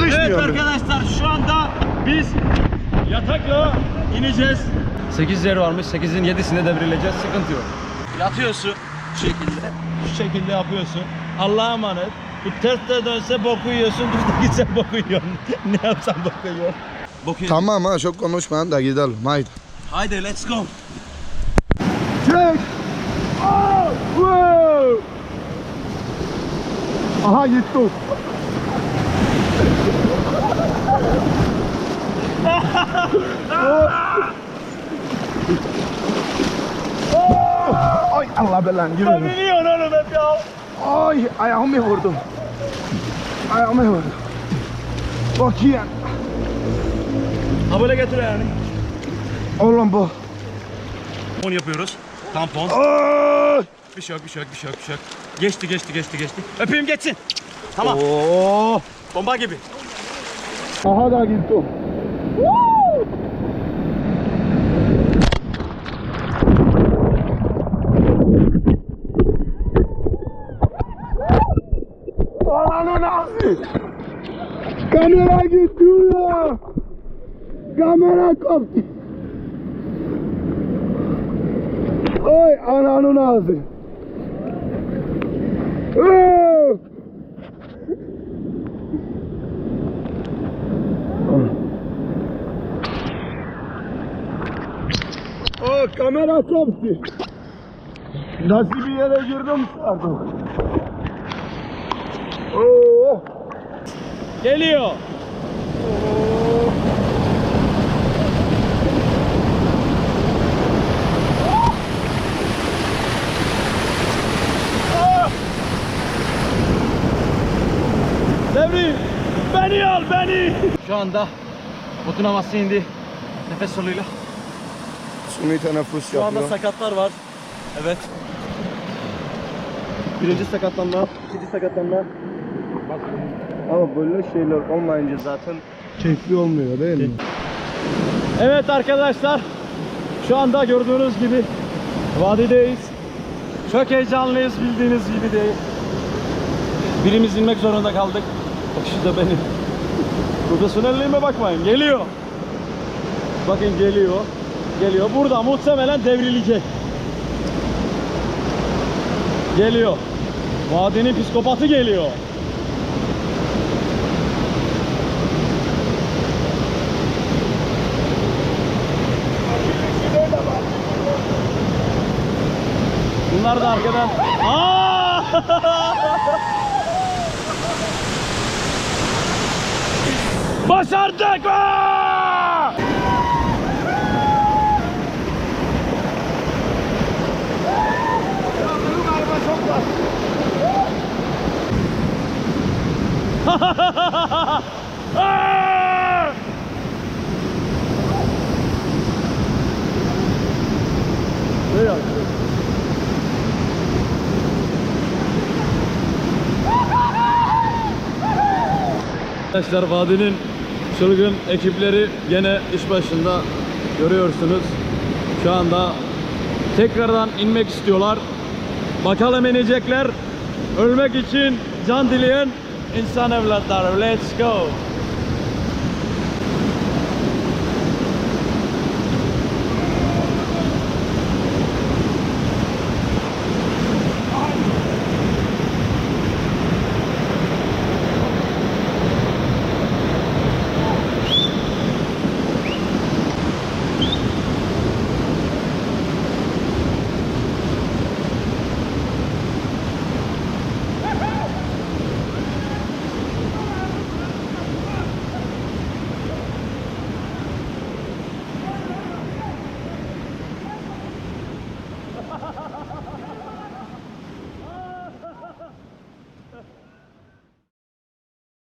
Yakışmıyor Evet arkadaşlar şu anda biz yatakla ineceğiz. 8 yer varmış. 8'in 7'sine devrileceğiz. Sıkıntı yok. Yatıyorsun şu şekilde. Şu şekilde yapıyorsun. Allah'a emanet. Bu ters de dönse boku yiyorsun, düz de gitse boku yiyorsun. ne yapsan boku yiyorsun. Boku yiyorsun. Tamam ha çok konuşma da gidelim. Haydi. Haydi let's go. Çek. Oh, wow. Aha gitti. Oh. Ay Allah belanı gibi. Biliyorsun oğlum hep ya. Ay ayağımı vurdum. Ayağımı vurdum. Bakayım. Ha böyle getir yani. Oğlum bu. Tampon yapıyoruz. Tampon. Ay. Bir şey yok, bir şey yok, bir şey yok, bir şey yok. Geçti, geçti, geçti, geçti. Öpeyim geçsin. Tamam. Oo. Bomba gibi. Aha da gitti. Ananın ağzı. Kamera gitti ya. Kamera koptu. Oy ananın ağzı. Oo! O kamera koptu. Nasıl bir yere girdim sandım. Oo. Geliyor. Devrim, beni al beni. Şu anda botun havası indi. Nefes soluyla. Suni teneffüs Şu anda yapıyor. sakatlar var. Evet. Birinci sakatlanma, ikinci sakatlanma. Ama böyle şeyler olmayınca zaten keyifli olmuyor değil mi? Evet arkadaşlar. Şu anda gördüğünüz gibi vadideyiz. Çok heyecanlıyız bildiğiniz gibi değil. Birimiz inmek zorunda kaldık. Bak şu da benim. Profesyonelliğime bakmayın. Geliyor. Bakın geliyor. Geliyor. Burada muhtemelen devrilecek. Geliyor. Vadinin psikopatı geliyor. Bunlar da arkadan. Aa! Başardık! Aa! Aa! Böyle yapıyor. Arkadaşlar vadinin çılgın ekipleri gene iş başında görüyorsunuz. Şu anda tekrardan inmek istiyorlar. Bakalım inecekler. Ölmek için can dileyen insan evlatları. Let's go.